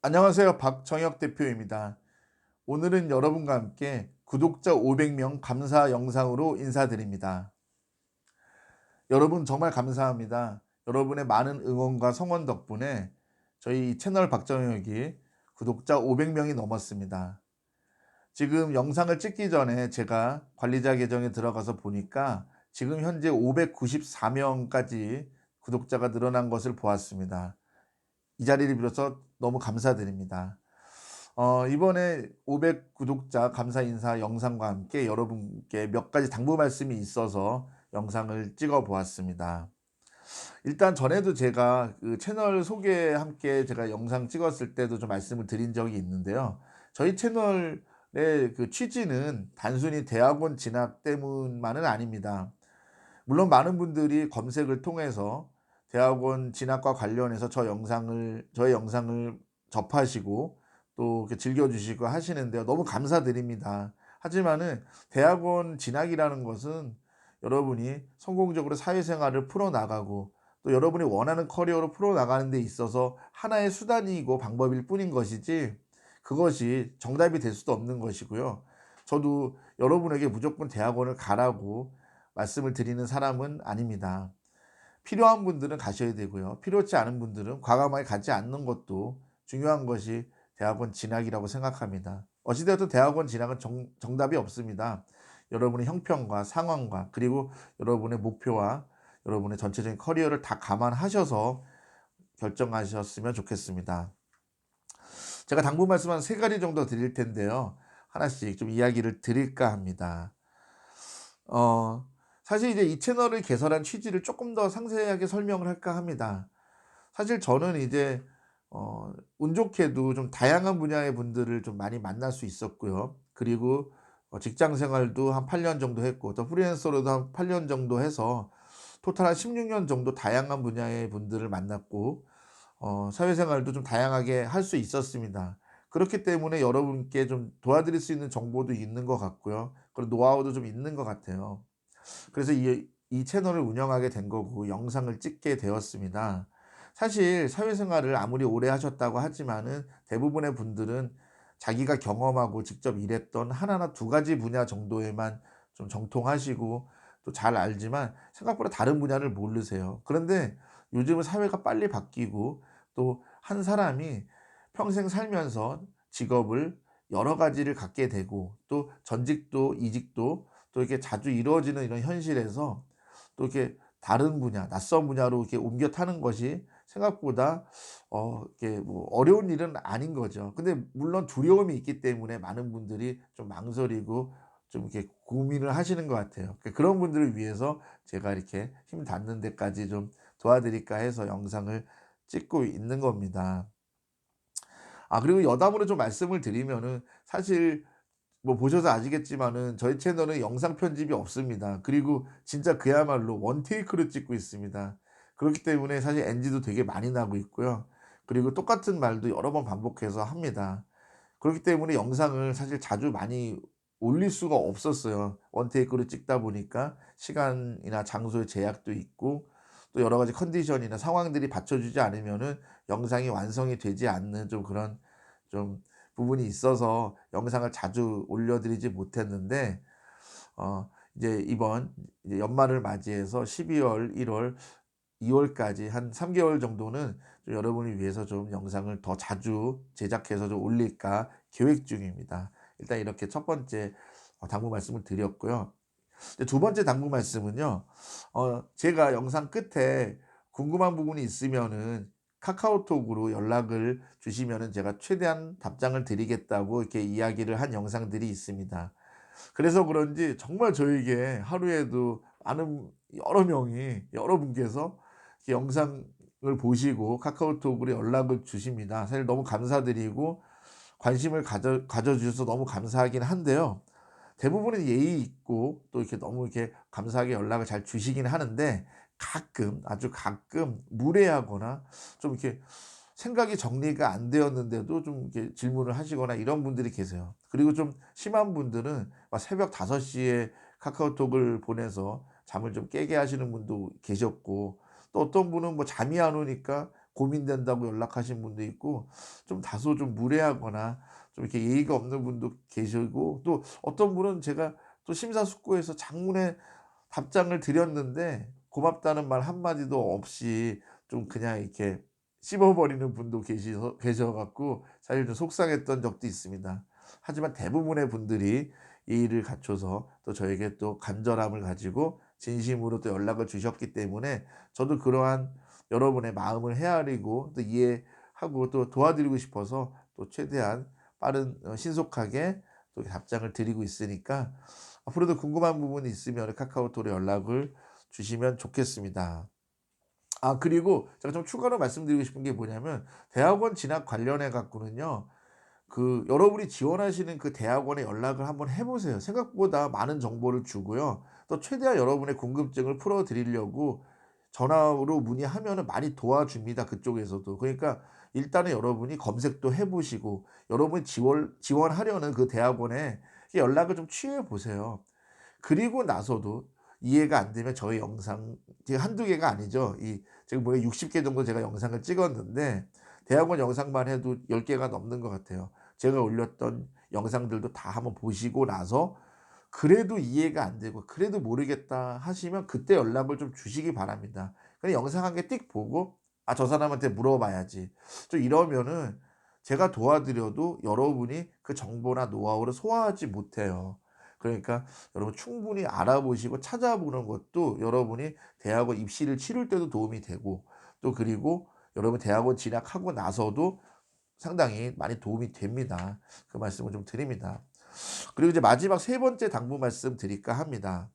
안녕하세요. 박정혁 대표입니다. 오늘은 여러분과 함께 구독자 500명 감사 영상으로 인사드립니다. 여러분 정말 감사합니다. 여러분의 많은 응원과 성원 덕분에 저희 채널 박정혁이 구독자 500명이 넘었습니다. 지금 영상을 찍기 전에 제가 관리자 계정에 들어가서 보니까 지금 현재 594명까지 구독자가 늘어난 것을 보았습니다. 이 자리를 빌어서 너무 감사드립니다. 어, 이번에 500 구독자 감사 인사 영상과 함께 여러분께 몇 가지 당부 말씀이 있어서 영상을 찍어 보았습니다. 일단 전에도 제가 그 채널 소개 함께 제가 영상 찍었을 때도 좀 말씀을 드린 적이 있는데요. 저희 채널의 그 취지는 단순히 대학원 진학 때문만은 아닙니다. 물론 많은 분들이 검색을 통해서 대학원 진학과 관련해서 저 영상을 저의 영상을 접하시고 또 즐겨주시고 하시는데요. 너무 감사드립니다. 하지만은 대학원 진학이라는 것은 여러분이 성공적으로 사회생활을 풀어나가고 또 여러분이 원하는 커리어로 풀어나가는 데 있어서 하나의 수단이고 방법일 뿐인 것이지 그것이 정답이 될 수도 없는 것이고요. 저도 여러분에게 무조건 대학원을 가라고 말씀을 드리는 사람은 아닙니다. 필요한 분들은 가셔야 되고요. 필요치 않은 분들은 과감하게 가지 않는 것도 중요한 것이 대학원 진학이라고 생각합니다. 어찌되었든 대학원 진학은 정, 정답이 없습니다. 여러분의 형편과 상황과 그리고 여러분의 목표와 여러분의 전체적인 커리어를 다 감안하셔서 결정하셨으면 좋겠습니다. 제가 당부 말씀 한 세 가지 정도 드릴 텐데요. 하나씩 좀 이야기를 드릴까 합니다. 어, 사실 이제 이 채널을 개설한 취지를 조금 더 상세하게 설명을 할까 합니다. 사실 저는 이제 어, 운 좋게도 좀 다양한 분야의 분들을 좀 많이 만날 수 있었고요. 그리고 어, 직장 생활도 한 8년 정도 했고, 또 프리랜서로도 한 8년 정도 해서 토탈 한 16년 정도 다양한 분야의 분들을 만났고, 어, 사회생활도 좀 다양하게 할 수 있었습니다. 그렇기 때문에 여러분께 좀 도와드릴 수 있는 정보도 있는 것 같고요. 그리고 노하우도 좀 있는 것 같아요. 그래서 이, 이 채널을 운영하게 된 거고 영상을 찍게 되었습니다. 사실 사회생활을 아무리 오래 하셨다고 하지만은 대부분의 분들은 자기가 경험하고 직접 일했던 하나나 두 가지 분야 정도에만 좀 정통하시고 또 잘 알지만 생각보다 다른 분야를 모르세요. 그런데 요즘은 사회가 빨리 바뀌고 또 한 사람이 평생 살면서 직업을 여러 가지를 갖게 되고 또 전직도 이직도 또 이렇게 자주 이루어지는 이런 현실에서 또 이렇게 다른 분야, 낯선 분야로 이렇게 옮겨 타는 것이 생각보다 어, 이게 뭐 어려운 일은 아닌 거죠. 근데 물론 두려움이 있기 때문에 많은 분들이 좀 망설이고 좀 이렇게 고민을 하시는 것 같아요. 그러니까 그런 분들을 위해서 제가 이렇게 힘 닿는 데까지 좀 도와드릴까 해서 영상을 찍고 있는 겁니다. 아, 그리고 여담으로 좀 말씀을 드리면은 사실 뭐 보셔서 아시겠지만은 저희 채널은 영상 편집이 없습니다. 그리고 진짜 그야말로 원테이크로 찍고 있습니다. 그렇기 때문에 사실 NG도 되게 많이 나고 있고요. 그리고 똑같은 말도 여러 번 반복해서 합니다. 그렇기 때문에 영상을 사실 자주 많이 올릴 수가 없었어요. 원테이크로 찍다 보니까 시간이나 장소의 제약도 있고 또 여러 가지 컨디션이나 상황들이 받쳐주지 않으면은 영상이 완성이 되지 않는 좀 그런 좀 부분이 있어서 영상을 자주 올려드리지 못했는데 어 이제 이번 이제 연말을 맞이해서 12월, 1월, 2월까지 한 3개월 정도는 좀 여러분을 위해서 좀 영상을 더 자주 제작해서 좀 올릴까 계획 중입니다. 일단 이렇게 첫 번째 어, 당부 말씀을 드렸고요. 두 번째 당부 말씀은요. 어 제가 영상 끝에 궁금한 부분이 있으면은 카카오톡으로 연락을 주시면은 제가 최대한 답장을 드리겠다고 이렇게 이야기를 한 영상들이 있습니다. 그래서 그런지 정말 저에게 하루에도 많은 여러 명이 여러분께서 영상을 보시고 카카오톡으로 연락을 주십니다. 사실 너무 감사드리고 관심을 가져, 가져주셔서 너무 감사하긴 한데요. 대부분은 예의 있고 또 이렇게 너무 이렇게 감사하게 연락을 잘 주시긴 하는데 가끔 아주 가끔 무례하거나 좀 이렇게 생각이 정리가 안 되었는데도 좀 이렇게 질문을 하시거나 이런 분들이 계세요. 그리고 좀 심한 분들은 새벽 5시에 카카오톡을 보내서 잠을 좀 깨게 하시는 분도 계셨고 또 어떤 분은 뭐 잠이 안 오니까 고민된다고 연락하신 분도 있고 좀 다소 좀 무례하거나 좀 이렇게 예의가 없는 분도 계시고 또 어떤 분은 제가 또 심사숙고해서 장문에 답장을 드렸는데 고맙다는 말 한마디도 없이 좀 그냥 이렇게 씹어버리는 분도 계셔, 계셔갖고 사실 좀 속상했던 적도 있습니다. 하지만 대부분의 분들이 예의를 갖춰서 또 저에게 또 간절함을 가지고 진심으로 또 연락을 주셨기 때문에 저도 그러한 여러분의 마음을 헤아리고 또 이해하고 또 도와드리고 싶어서 또 최대한 빠른 어, 신속하게 또 답장을 드리고 있으니까 앞으로도 궁금한 부분이 있으면 카카오톡으로 연락을 주시면 좋겠습니다. 아 그리고 제가 좀 추가로 말씀드리고 싶은 게 뭐냐면 대학원 진학 관련해 갖고는요. 그 여러분이 지원하시는 그 대학원에 연락을 한번 해 보세요. 생각보다 많은 정보를 주고요. 또 최대한 여러분의 궁금증을 풀어 드리려고 전화로 문의하면은 많이 도와줍니다. 그쪽에서도. 그러니까 일단은 여러분이 검색도 해 보시고 여러분이 지원 지원하려는 그 대학원에 연락을 좀 취해 보세요. 그리고 나서도 이해가 안 되면 저의 영상 제가 한두 개가 아니죠. 이 지금 뭐 60개 정도 제가 영상을 찍었는데 대학원 영상만 해도 10개가 넘는 것 같아요. 제가 올렸던 영상들도 다 한번 보시고 나서 그래도 이해가 안 되고 그래도 모르겠다 하시면 그때 연락을 좀 주시기 바랍니다. 그냥 영상 한 개 띡 보고 아 저 사람한테 물어봐야지. 좀 이러면은 제가 도와드려도 여러분이 그 정보나 노하우를 소화하지 못해요. 그러니까 여러분 충분히 알아보시고 찾아보는 것도 여러분이 대학원 입시를 치를 때도 도움이 되고 또 그리고 여러분 대학원 진학하고 나서도 상당히 많이 도움이 됩니다. 그 말씀을 좀 드립니다. 그리고 이제 마지막 세 번째 당부 말씀 드릴까 합니다.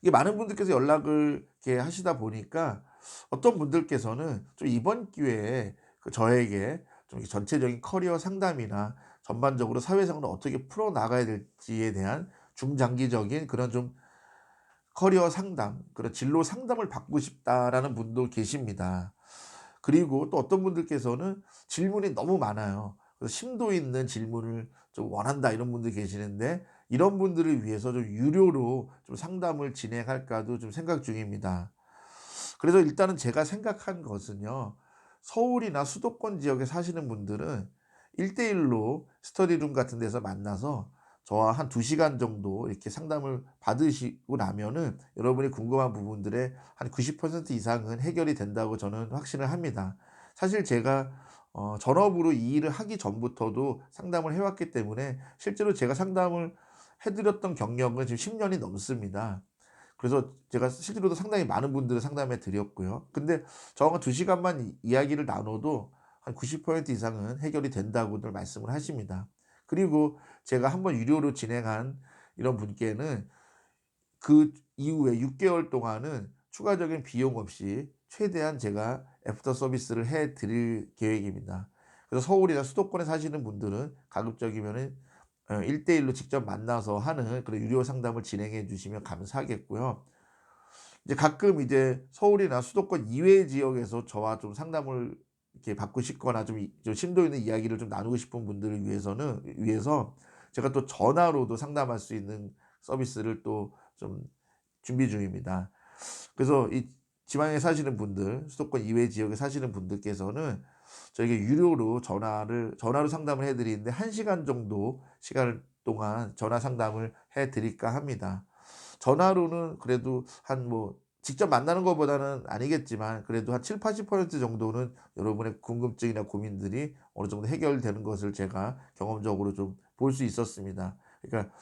이게 많은 분들께서 연락을 이렇게 하시다 보니까 어떤 분들께서는 좀 이번 기회에 그 저에게 좀 전체적인 커리어 상담이나 전반적으로 사회생활을 어떻게 풀어 나가야 될지에 대한 중장기적인 그런 좀 커리어 상담, 그런 진로 상담을 받고 싶다라는 분도 계십니다. 그리고 또 어떤 분들께서는 질문이 너무 많아요. 그래서 심도 있는 질문을 좀 원한다 이런 분들 계시는데 이런 분들을 위해서 좀 유료로 좀 상담을 진행할까도 좀 생각 중입니다. 그래서 일단은 제가 생각한 것은요. 서울이나 수도권 지역에 사시는 분들은 1대1로 스터디룸 같은 데서 만나서 저와 한 2시간 정도 이렇게 상담을 받으시고 나면은 여러분이 궁금한 부분들의 한 90% 이상은 해결이 된다고 저는 확신을 합니다. 사실 제가 어, 전업으로 이 일을 하기 전부터도 상담을 해왔기 때문에 실제로 제가 상담을 해드렸던 경력은 지금 10년이 넘습니다. 그래서 제가 실제로도 상당히 많은 분들을 상담해 드렸고요. 근데 저와 2시간만 이야기를 나눠도 한 90% 이상은 해결이 된다고들 말씀을 하십니다. 그리고 제가 한번 유료로 진행한 이런 분께는 그 이후에 6개월 동안은 추가적인 비용 없이 최대한 제가 애프터 서비스를 해 드릴 계획입니다. 그래서 서울이나 수도권에 사시는 분들은 가급적이면은 1대1로 어, 직접 만나서 하는 그런 유료 상담을 진행해 주시면 감사하겠고요. 이제 가끔 이제 서울이나 수도권 이외 지역에서 저와 좀 상담을 이렇게 받고 싶거나 좀, 좀 심도 있는 이야기를 좀 나누고 싶은 분들을 위해서는 위해서 제가 또 전화로도 상담할 수 있는 서비스를 또 좀 준비 중입니다. 그래서 이 지방에 사시는 분들, 수도권 이외 지역에 사시는 분들께서는 저에게 유료로 전화를 전화로 상담을 해드리는데 1시간 정도 시간 동안 전화 상담을 해드릴까 합니다. 전화로는 그래도 한 뭐 직접 만나는 것보다는 아니겠지만 그래도 한 7, 80% 정도는 여러분의 궁금증이나 고민들이 어느 정도 해결되는 것을 제가 경험적으로 좀 볼 수 있었습니다. 그러니까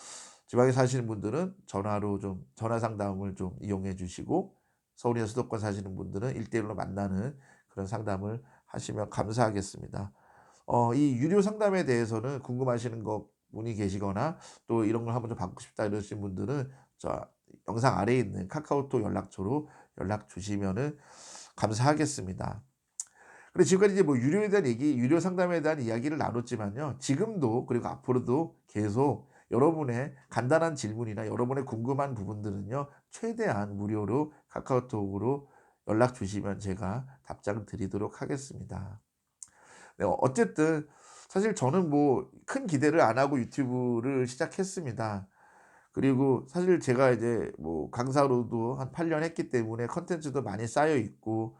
지방에 사시는 분들은 전화로 좀 전화 상담을 좀 이용해 주시고 서울이나 수도권 사시는 분들은 일대일로 만나는 그런 상담을 하시면 감사하겠습니다. 어, 이 유료 상담에 대해서는 궁금하시는 것 분이 계시거나 또 이런 걸 한번 좀 받고 싶다 이러신 분들은 저 영상 아래에 있는 카카오톡 연락처로 연락 주시면은 감사하겠습니다. 그리고 지금까지 이제 뭐 유료에 대한 얘기, 유료 상담에 대한 이야기를 나눴지만요. 지금도 그리고 앞으로도 계속 여러분의 간단한 질문이나 여러분의 궁금한 부분들은요. 최대한 무료로 카카오톡으로 연락 주시면 제가 답장 드리도록 하겠습니다. 네, 어쨌든 사실 저는 뭐 큰 기대를 안 하고 유튜브를 시작했습니다. 그리고 사실 제가 이제 뭐 강사로도 한 8년 했기 때문에 컨텐츠도 많이 쌓여 있고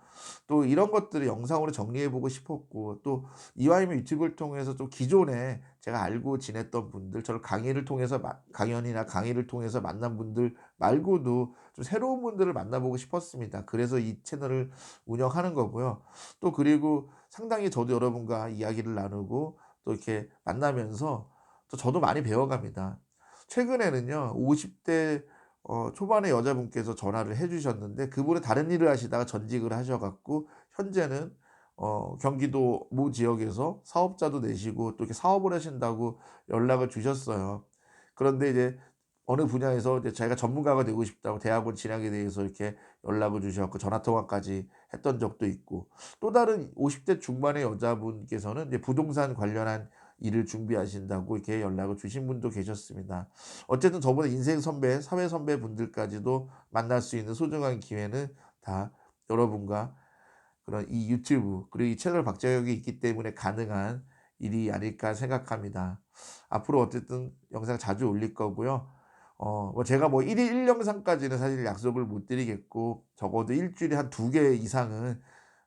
또 이런 것들을 영상으로 정리해 보고 싶었고 또 이와이면 유튜브를 통해서 좀 기존에 제가 알고 지냈던 분들 저를 강의를 통해서 마- 강연이나 강의를 통해서 만난 분들 말고도 좀 새로운 분들을 만나보고 싶었습니다. 그래서 이 채널을 운영하는 거고요. 또 그리고 상당히 저도 여러분과 이야기를 나누고 또 이렇게 만나면서 또 저도 많이 배워갑니다. 최근에는요, 50대 어, 초반의 여자분께서 전화를 해주셨는데 그분은 다른 일을 하시다가 전직을 하셔갖고 현재는 어, 경기도 모 지역에서 사업자도 내시고 또 이렇게 사업을 하신다고 연락을 주셨어요. 그런데 이제 어느 분야에서 이제 자기가 전문가가 되고 싶다고 대학원 진학에 대해서 이렇게 연락을 주셔갖고 전화 통화까지 했던 적도 있고 또 다른 50대 중반의 여자분께서는 이제 부동산 관련한 일을 준비하신다고 이렇게 연락을 주신 분도 계셨습니다. 어쨌든 저보다 인생 선배, 사회 선배 분들까지도 만날 수 있는 소중한 기회는 다 여러분과 그런 이 유튜브 그리고 이 채널 박재혁이 있기 때문에 가능한 일이 아닐까 생각합니다. 앞으로 어쨌든 영상 자주 올릴 거고요. 어, 뭐 제가 뭐 1일 1영상까지는 사실 약속을 못 드리겠고 적어도 일주일에 한 두 개 이상은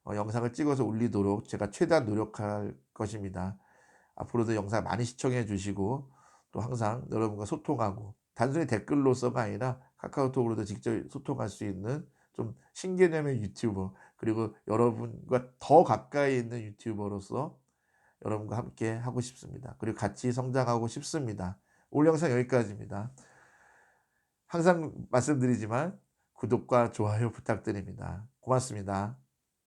어, 영상을 찍어서 올리도록 제가 최대한 노력할 것입니다. 앞으로도 영상 많이 시청해 주시고 또 항상 여러분과 소통하고 단순히 댓글로서가 아니라 카카오톡으로도 직접 소통할 수 있는 좀 신개념의 유튜버 그리고 여러분과 더 가까이 있는 유튜버로서 여러분과 함께 하고 싶습니다. 그리고 같이 성장하고 싶습니다. 오늘 영상 여기까지입니다. 항상 말씀드리지만 구독과 좋아요 부탁드립니다. 고맙습니다.